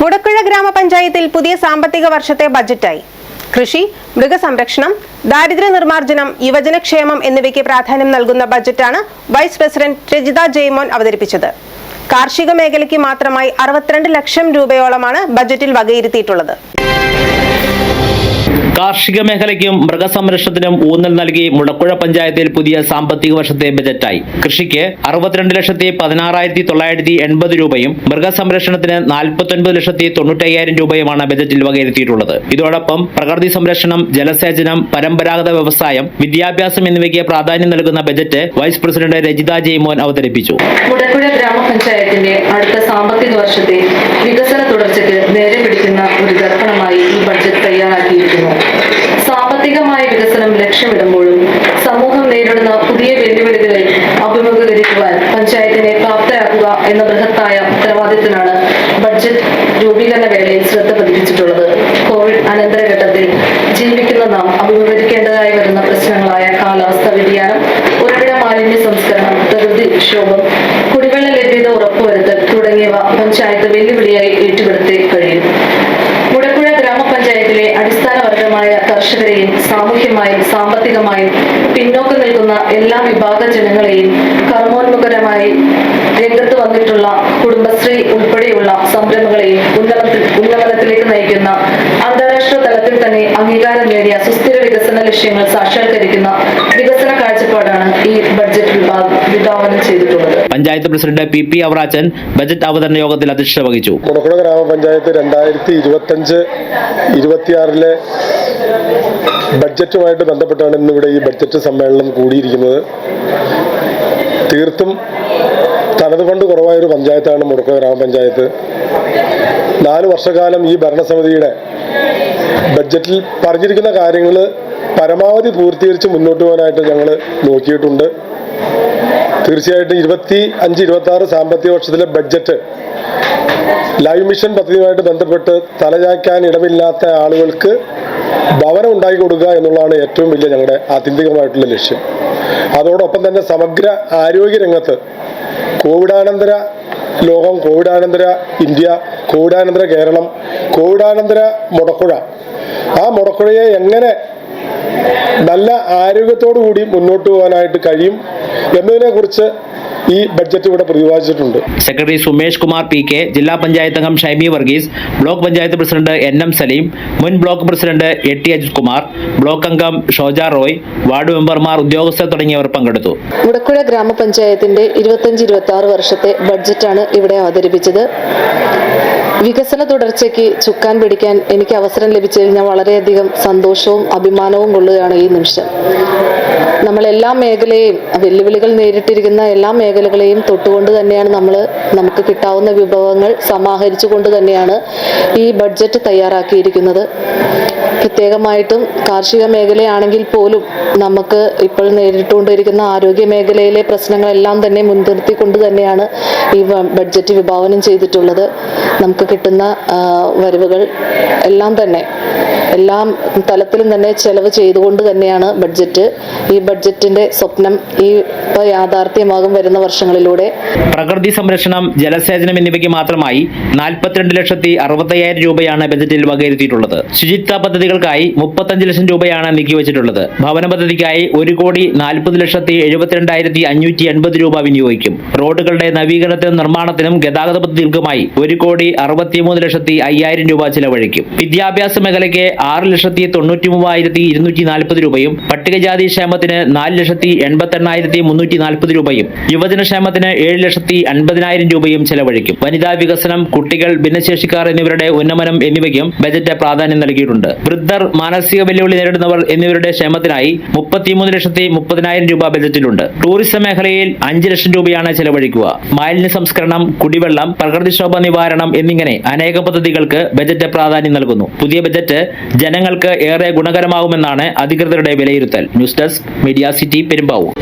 മുടക്കുഴ ഗ്രാമപഞ്ചായത്തിൽ പുതിയ സാമ്പത്തിക വർഷത്തെ ബജറ്റായി. കൃഷി മൃഗസംരക്ഷണം ദാരിദ്ര്യ നിർമ്മാർജനം യുവജനക്ഷേമം എന്നിവയ്ക്ക് പ്രാധാന്യം നൽകുന്ന ബജറ്റാണ് വൈസ് പ്രസിഡന്റ് രജിത ജയ്മോൻ അവതരിപ്പിച്ചത്. കാർഷിക മേഖലയ്ക്ക് മാത്രമായി അറുപത്തിരണ്ട് ലക്ഷം രൂപയോളമാണ് ബജറ്റിൽ വകയിരുത്തിയിട്ടുള്ളത്. കാർഷിക മേഖലയ്ക്കും മൃഗസംരക്ഷണത്തിനും ഊന്നൽ നൽകി മുടക്കുഴ പഞ്ചായത്തിൽ പുതിയ സാമ്പത്തിക വർഷത്തെ ബജറ്റായി. കൃഷിക്ക് അറുപത്തിരണ്ട് ലക്ഷത്തി പതിനാറായിരത്തി തൊള്ളായിരത്തി എൺപത് രൂപയും മൃഗസംരക്ഷണത്തിന് നാൽപ്പത്തൊൻപത് ലക്ഷത്തി തൊണ്ണൂറ്റയ്യായിരം രൂപയുമാണ് ബജറ്റിൽ വകയിരുത്തിയിട്ടുള്ളത്. ഇതോടൊപ്പം പ്രകൃതി സംരക്ഷണം ജലസേചനം പരമ്പരാഗത വ്യവസായം വിദ്യാഭ്യാസം എന്നിവയ്ക്ക് പ്രാധാന്യം നൽകുന്ന budget vice president Rajitha Jaimon അവതരിപ്പിച്ചു. മുടക്കുഴ ഗ്രാമപഞ്ചായത്തിന്റെ അടുത്ത സാമ്പത്തിക വർഷത്തെ വികസന തുടർച്ചയ്ക്ക് നേരെ പിടിക്കുന്ന ഒരു ദർപ്പണമായി ഈ ബഡ്ജറ്റ് തയ്യാറാക്കിയിരിക്കുന്നു സാമ്പത്തികമായ വികസനം ലക്ഷ്യമിടുമ്പോഴും സമൂഹം നേരിടുന്ന പുതിയ വെല്ലുവിളികളെ അഭിമുഖീകരിക്കുവാൻ പഞ്ചായത്തിനെ പ്രാപ്തരാക്കുക എന്ന ബൃഹത്തായ ഉത്തരവാദിത്തത്തിനാണ് ബഡ്ജറ്റ് രൂപീകരണ വേളയിൽ ശ്രദ്ധ പതിപ്പിച്ചിട്ടുള്ളത്. കോവിഡ് അനന്തരഘട്ടത്തിൽ ജീവിക്കുന്ന നാം അഭിമുഖീകരിക്കേണ്ടതായി വരുന്ന പ്രശ്നങ്ങളായ കാലാവസ്ഥ വ്യതിയാനം ഉറവിട മാലിന്യ സംസ്കരണം പ്രകൃതി ക്ഷോഭം കുടിവെള്ള ലഭ്യത ഉറപ്പുവരുത്തൽ തുടങ്ങിയവ പഞ്ചായത്ത് വെല്ലുവിളിയായി ഏറ്റെടുത്തേ കർഷകരെയും സാമൂഹ്യമായും സാമ്പത്തികമായും പിന്നോക്കം നിൽക്കുന്ന എല്ലാ വിഭാഗ ജനങ്ങളെയും കർമ്മോന്മുഖരമായി രംഗത്ത് വന്നിട്ടുള്ള കുടുംബശ്രീ ഉൾപ്പെടെയുള്ള സംരംഭങ്ങളെയും ഉന്നമനത്തിൽ ഉന്നമനത്തിലേക്ക് നയിക്കുന്ന അന്താരാഷ്ട്ര തലത്തിൽ തന്നെ അംഗീകാരം നേടിയ സുസ്ഥിര വികസന ലക്ഷ്യങ്ങൾ സാക്ഷാത്കരിക്കുന്ന വികസന കാഴ്ചപ്പാടാണ് ഈ ബഡ്ജറ്റ് വിഭാ- വിഭാവനം ചെയ്തിട്ടുള്ളത്. Panchayat president P P Avarachan budget അവതരണ യോഗത്തിൽ അധ്യക്ഷത വഹിച്ചു. മുടക്കുള ഗ്രാമപഞ്ചായത്ത് രണ്ടായിരത്തി ഇരുപത്തഞ്ച് ഇരുപത്തിയാറിലെ ബഡ്ജറ്റുമായിട്ട് ബന്ധപ്പെട്ടാണ് ഇന്നിവിടെ ഈ ബഡ്ജറ്റ് സമ്മേളനം കൂടിയിരിക്കുന്നത്. തീർത്തും തനത് ഫണ്ട് കുറവായൊരു പഞ്ചായത്താണ് മുടക്കുള ഗ്രാമപഞ്ചായത്ത്. നാല് വർഷക്കാലം ഈ ഭരണസമിതിയുടെ ബഡ്ജറ്റിൽ പറഞ്ഞിരിക്കുന്ന കാര്യങ്ങൾ പരമാവധി പൂർത്തീകരിച്ച് മുന്നോട്ട് പോകാനായിട്ട് ഞങ്ങൾ നോക്കിയിട്ടുണ്ട്. തീർച്ചയായിട്ടും ഇരുപത്തി അഞ്ച് ഇരുപത്തി ആറ് സാമ്പത്തിക വർഷത്തിലെ ബഡ്ജറ്റ് ലൈവ് മിഷൻ പദ്ധതിയുമായിട്ട് ബന്ധപ്പെട്ട് തലചായ്ക്കാൻ ഇടമില്ലാത്ത ആളുകൾക്ക് ഭവനം ഉണ്ടാക്കി കൊടുക്കുക എന്നുള്ളതാണ് ഏറ്റവും വലിയ ഞങ്ങളുടെ ആത്യന്തികമായിട്ടുള്ള ലക്ഷ്യം. അതോടൊപ്പം തന്നെ സമഗ്ര ആരോഗ്യ രംഗത്ത് കോവിഡാനന്തര ലോകം കോവിഡാനന്തര ഇന്ത്യ കോവിഡാനന്തര കേരളം കോവിഡാനന്തര മുടക്കുഴ. ആ മുടക്കുഴയെ എങ്ങനെ നല്ല ആരോഗ്യത്തോടു കൂടി മുന്നോട്ട് പോകാനായിട്ട് കഴിയും എന്നതിനെ കുറിച്ച് ഈ ബഡ്ജറ്റ് ഇവിടെ പ്രതിപാദിച്ചിട്ടുണ്ട്. Secretary Sumesh Kumar P K ജില്ലാ പഞ്ചായത്ത് അംഗം Shaimi Varghese block panchayat president N M Saleem മുൻ block president A T Ajith Kumar block അംഗം ഷോജ റോയ് വാർഡ് മെമ്പർമാർ ഉദ്യോഗസ്ഥർ തുടങ്ങിയവർ പങ്കെടുത്തു. മുടക്കുഴ ഗ്രാമപഞ്ചായത്തിന്റെ ഇരുപത്തഞ്ച് ഇരുപത്തി ആറ് വർഷത്തെ ബഡ്ജറ്റാണ് ഇവിടെ അവതരിപ്പിച്ചത്. വികസന തുടർച്ചയ്ക്ക് ചുക്കാൻ പിടിക്കാൻ എനിക്ക് അവസരം ലഭിച്ചതിൽ ഞാൻ വളരെയധികം സന്തോഷവും അഭിമാനവും കൊള്ളുകയാണ് ഈ നിമിഷം. നമ്മൾ എല്ലാ മേഖലയും വെല്ലുവിളികൾ നേരിട്ടിരിക്കുന്ന എല്ലാ മേഖലകളെയും തൊട്ടുകൊണ്ട് തന്നെയാണ് നമ്മൾ നമുക്ക് കിട്ടാവുന്ന വിഭവങ്ങൾ സമാഹരിച്ചുകൊണ്ട് തന്നെയാണ് ഈ ബഡ്ജറ്റ് തയ്യാറാക്കിയിരിക്കുന്നത്. പ്രത്യേകമായിട്ടും കാർഷിക മേഖലയാണെങ്കിൽ പോലും നമുക്ക് ഇപ്പോൾ നേരിട്ടുകൊണ്ടിരിക്കുന്ന ആരോഗ്യ മേഖലയിലെ പ്രശ്നങ്ങളെല്ലാം തന്നെ മുൻനിർത്തിക്കൊണ്ട് തന്നെയാണ് ഈ ബഡ്ജറ്റ് വിഭാവനം ചെയ്തിട്ടുള്ളത്. നമുക്ക് കിട്ടുന്ന വരവുകൾ എല്ലാം തന്നെ. എല്ലാം തലത്തിലും തന്നെ ചെലവ് ചെയ്തുകൊണ്ട് തന്നെയാണ് ബഡ്ജറ്റ്. ഈ ബഡ്ജറ്റിന്റെ സ്വപ്നം ഈ യാഥാർത്ഥ്യമാകും വരുന്ന വർഷങ്ങളിലൂടെ. പ്രകൃതി സംരക്ഷണം ജലസേചനം എന്നിവയ്ക്ക് മാത്രമായി നാൽപ്പത്തിരണ്ട് ലക്ഷത്തി അറുപത്തയ്യായിരം രൂപയാണ് ബജറ്റിൽ വകയിരുത്തിയിട്ടുള്ളത്. ശുചിത്വ പദ്ധതികൾക്കായി മുപ്പത്തഞ്ച് ലക്ഷം രൂപയാണ് നീക്കി നീക്കിവച്ചിട്ടുള്ളത് ഭവന പദ്ധതിക്കായി ഒരു കോടി നാൽപ്പത് ലക്ഷത്തി എഴുപത്തിരണ്ടായിരത്തി അഞ്ഞൂറ്റി എൺപത് രൂപ വിനിയോഗിക്കും. റോഡുകളുടെ നവീകരണത്തിനും നിർമ്മാണത്തിനും ഗതാഗത പദ്ധതികൾക്കുമായി ഒരു കോടി അറുപത്തിമൂന്ന് ലക്ഷത്തി അയ്യായിരം രൂപ ചിലവഴിക്കും. വിദ്യാഭ്യാസ മേഖലയ്ക്ക് ആറ് ലക്ഷത്തി തൊണ്ണൂറ്റി മൂവായിരത്തി ഇരുന്നൂറ്റി നാൽപ്പത് രൂപയും പട്ടികജാതി ക്ഷേമത്തിന് നാല് ലക്ഷത്തി എൺപത്തി എണ്ണായിരത്തി മുന്നൂറ്റി നാൽപ്പത് രൂപയും യുവജന ക്ഷേമത്തിന് ഏഴ് ലക്ഷത്തി അൻപതിനായിരം രൂപയും ചെലവഴിക്കും. വനിതാ വികസനം കുട്ടികൾ ഭിന്നശേഷിക്കാർ എന്നിവരുടെ ഉന്നമനം എന്നിവയ്ക്കും ബജറ്റ് പ്രാധാന്യം നൽകിയിട്ടുണ്ട്. വൃദ്ധർ മാനസിക വെല്ലുവിളി നേരിടുന്നവർ എന്നിവരുടെ ക്ഷേമത്തിനായി മുപ്പത്തിമൂന്ന് ലക്ഷത്തി മുപ്പതിനായിരം രൂപ ബജറ്റിലുണ്ട്. ടൂറിസം മേഖലയിൽ അഞ്ച് ലക്ഷം രൂപയാണ് ചെലവഴിക്കുക. മാലിന്യ സംസ്കരണം കുടിവെള്ളം പ്രകൃതിക്ഷോഭ നിവാരണം എന്നിങ്ങനെ അനേക പദ്ധതികൾക്ക് ബജറ്റ് പ്രാധാന്യം നൽകുന്നു. പുതിയ ബജറ്റ് ജനങ്ങൾക്ക് ഏറെ ഗുണകരമാകുമെന്നാണ് അധികൃതരുടെ വിലയിരുത്തൽ. News desk media city Perumbavoor.